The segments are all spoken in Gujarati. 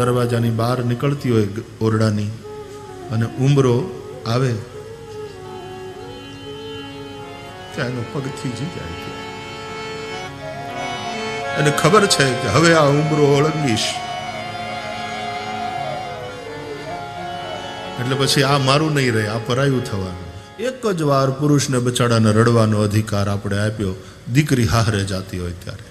દરવાજાની બહાર નીકળતી હોય ઓરડાની અને ઉમરો આવે એનો પગ થીજી જાય છે. ખબર છે કે હવે આ ઉમરો ઓળંગીશ. એટલે પછી આ મારું નહીં રહે, આ પરાયું થવાનું. એક જ વાર પુરુષને બચાડાને રડવાનો અધિકાર આપણે આપ્યો. દીકરી હારે જાતી હોય ત્યારે.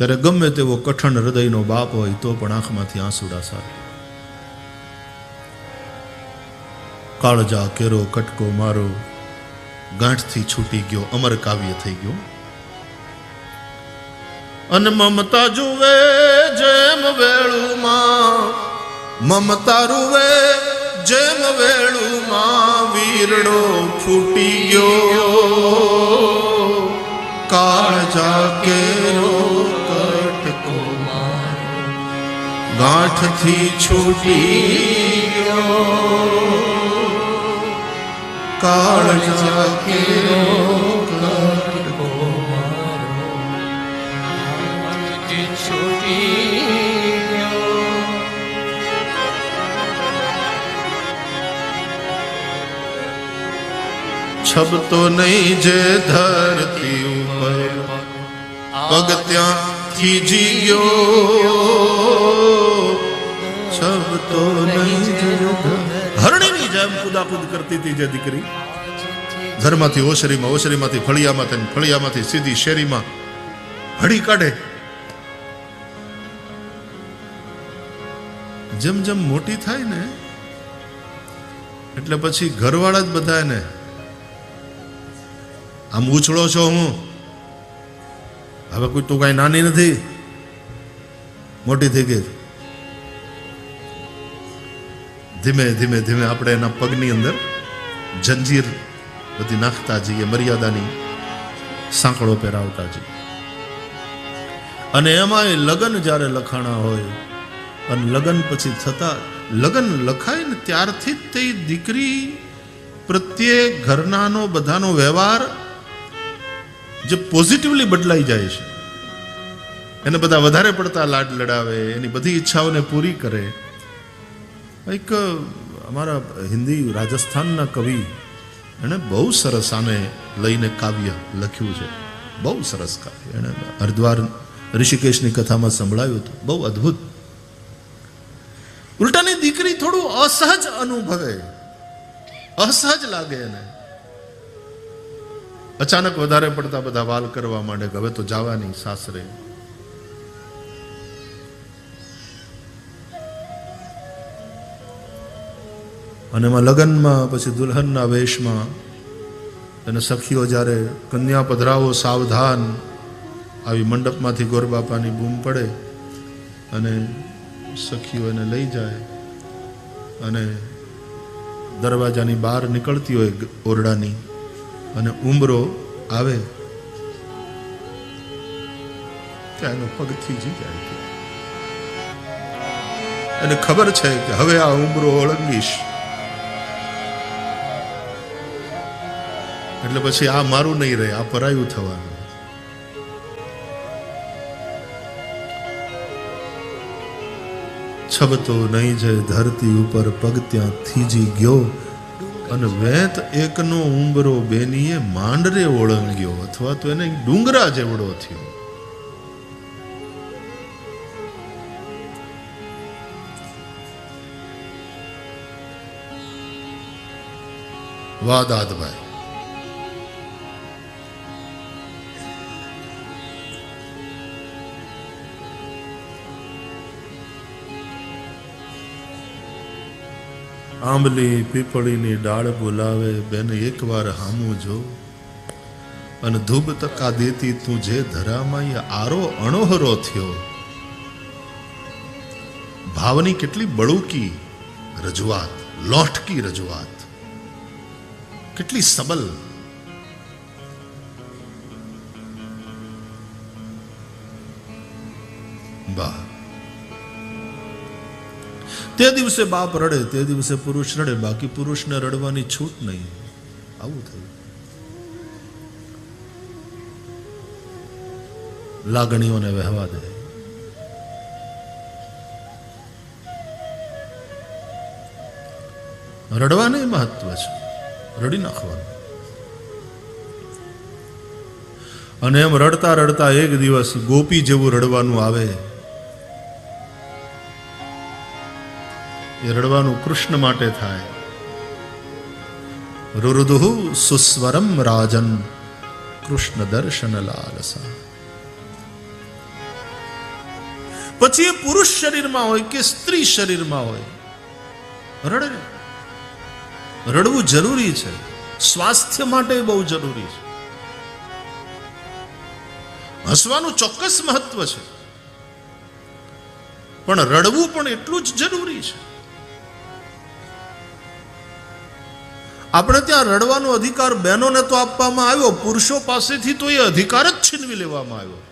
ત્યારે ગમે તેવો કઠણ હૃદયનો બાપ હોય તો પણ આંખમાંથી આંસુડા સારે કાળજા, કેરો, કટકો મારો ગાંઠથી છૂટી ગયો, અમર કાવ્ય થઈ ગયો. અને મમતા જુવે જેમ વેળુમાં, મમતા રૂવે જેમ વેળુમાં વીરડો ફૂટી ગયો. કાળજા, કેરો ગાંઠથી છૂટી ગયો કાળજા કેરો કટકો નહીં જે ધરતી ઉપર. પગ ત્યાંથી જી ગયો ધ- હરણીની જેમ કુદાકુદ કરતી હતી જે દીકરી. ઘરમાંથી ઓસરીમાં ઓસરીમાંથી ફળિયામાં ફળિયામાંથી સીધી શેરીમાં હળી કાઢે. જેમ જેમ મોટી થાય ને, એટલે પછી ઘરવાળા જ બધા એને આમ ઉછળો છો હું? હવે કોઈ તું કાંઈ નાની નથી. મોટી થઈ ગઈ. ધીમે ધીમે ધીમે આપણે એના પગની અંદર જંજીર બધી નાખતા જઈએ, મર્યાદાની સાંકળો પહેરાવતા જઈએ. અને એમાંય લગ્ન જ્યારે લખાણા હોય, અને લગ્ન પછી થતા, લગ્ન લખાય ને ત્યારથી જ તે દીકરી પ્રત્યે ઘરનાનો બધાનો વ્યવહાર જે પોઝિટિવલી બદલાઈ જાય છે. એને બધા વધારે પડતા લાડ લડાવે, એની બધી ઈચ્છાઓને પૂરી કરે. એક અમારા હિન્દી રાજસ્થાનના કવિ એણે બહુ સરસ આને લઈને કાવ્ય લખ્યું છે. બહુ સરસ કાવ્ય. એણે હરિદ્વાર ઋષિકેશની કથામાં સંભળાયું હતું. બહુ અદ્ભુત. ઉલટાની દીકરી થોડું અસહજ અનુભવે. અસહજ લાગે એને. અચાનક વધારે પડતા બધા વાલ કરવા માંડે હવે તો જવાની સાસરે અને એમાં લગ્નમાં, પછી દુલ્હનના વેશમાં, અને સખીઓ જ્યારે કન્યા પધરાવો સાવધાન આવી મંડપમાંથી ગોરબાપાની બૂમ પડે અને સખીઓ એને લઈ જાય અને દરવાજાની બહાર નીકળતી હોય ઓરડાની અને ઉમરો આવે. ત્યાં પગથી પગ જાય એને ખબર છે કે હવે આ ઉંબરો ઓળંગીશ. એટલે પછી આ મારું નહીં રહે, આ પરાયું થવાનું. છબતો નહીં જે ધરતી ઉપર પગ ત્યાં થીજી ગયો અને વેત એકનો ઉંબરો બેનીએ માંડરે ઓળંગ્યો અથવા તો એને ડુંગરા જેવડો થયો. વાદાદભાઈ આંબલી પીપળીની ડાળ બોલાવે, બેન, એકવાર હામું જો. અને ધૂબ તકા દેતી તું જે ધરામાં એ આરો અણોહરો થયો. ભાવની કેટલી બળુકી રજૂઆત લોટકી રજૂઆત. કેટલી સબલ. વાહ તે દિવસે બાપ રડે, તે દિવસે પુરુષ રડે, બાકી પુરુષને રડવાની છૂટ નહીં. આવું થયું. લાગણીઓને વહેવા દે. રડવાને મહત્વ છે. રડી નાખવાનું. અને એમ રડતા રડતા એક દિવસ ગોપી જેવું રડવાનું આવે. એ રડવાનું કૃષ્ણ માટે થાય. રુરુદુહુ સુસ્વરમ રાજન, કૃષ્ણ દર્શન લાલસા. પછી એ પુરુષ શરીરમાં હોય કે સ્ત્રી શરીરમાં હોય, રડે. રડવું જરૂરી છે. સ્વાસ્થ્ય માટે બહુ જરૂરી છે. હસવાનું ચોક્કસ મહત્વ છે. પણ રડવું પણ એટલું જ જરૂરી છે. આપણે ત્યાં રડવાનો અધિકાર બહેનોને તો આપવામાં આવ્યો, પુરુષો પાસેથી તો એ અધિકાર જ છીનવી લેવામાં આવ્યો.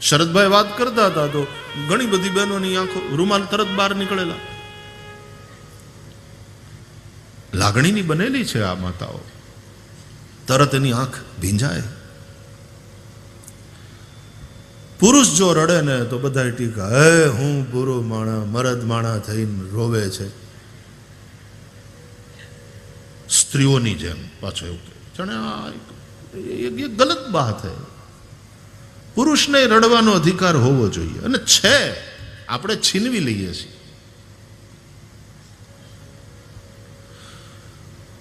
શરદભાઈ વાત કરતા હતા તો ઘણી બધી બહેનોની આંખો, રૂમાલ તરત બહાર નીકળેલા. લાગણીની બનેલી છે આ માતાઓ. તરત એની આંખ ભીંજાય. પુરુષ જો રડે ને તો બધા ટીકા હે, હું પૂરો માણા, મરદ માણા થઈને રોવે છે. સ્ત્રીઓની જેમ પાછો એવું જાણે આ એક- ગલત બાત હે પુરુષને રડવાનો અધિકાર હોવો જોઈએ. અને છે, આપણે છીનવી લઈએ છીએ.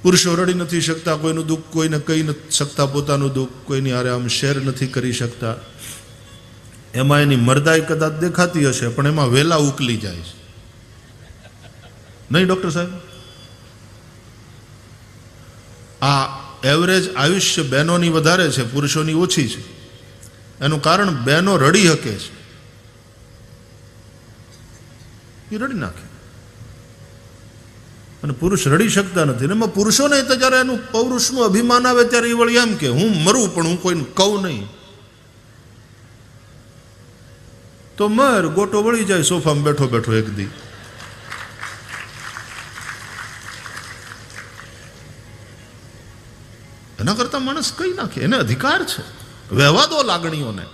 પુરુષો રડી નથી શકતા, કોઈનું દુઃખ કોઈને કહી નથી શકતા, પોતાનું દુઃખ કોઈની હારે આમ શેર નથી કરી શકતા. એમાં એની મરદાઈ કદાચ દેખાતી હશે, પણ એમાં વેલા ઉકલી જાય છે. નહીં, ડૉક્ટર સાહેબ? આ એવરેજ આયુષ્ય બહેનોની વધારે છે, પુરુષોની ઓછી છે. એનું કારણ બહેનો રડી શકે છે. એ રડી નાખે. અને પુરુષ રડી શકતા નથી. અને એમાં પુરુષોને તો જ્યારે એનું પૌરુષનું અભિમાન આવે ત્યારે એ વળી એમ કે, હું મરું, પણ હું કોઈને કહું નહીં. તો મર, ગોટો વળી જાય, સોફામાં બેઠો બેઠો એક દી. એના કરતા માણસ કઈ નાખે? એને અધિકાર છે. વહેવાદો લાગણીઓને.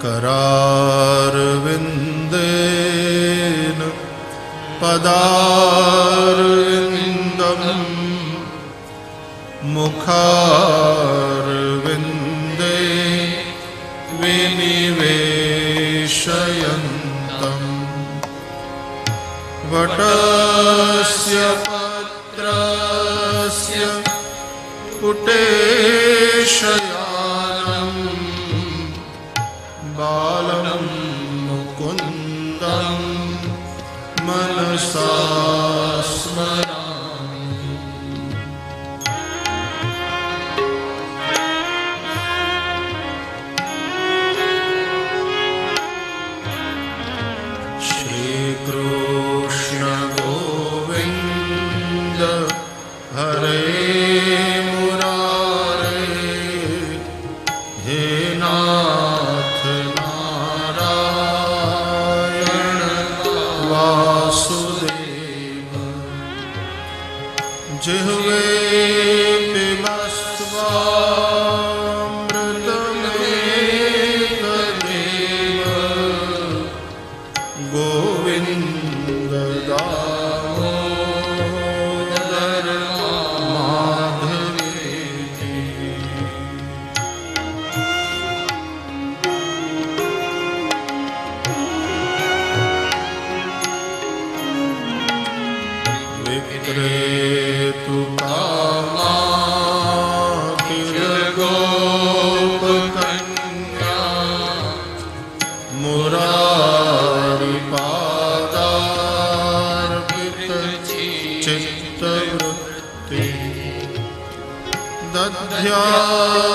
કરાર વિંદેન પદાર મુખારવિંદે निवेशयन्तम् वटस्य पत्रस्य पुटेशयानम् बालं मुकुन्दं मनसा स्मरा 안녕.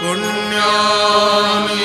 पुण्यानि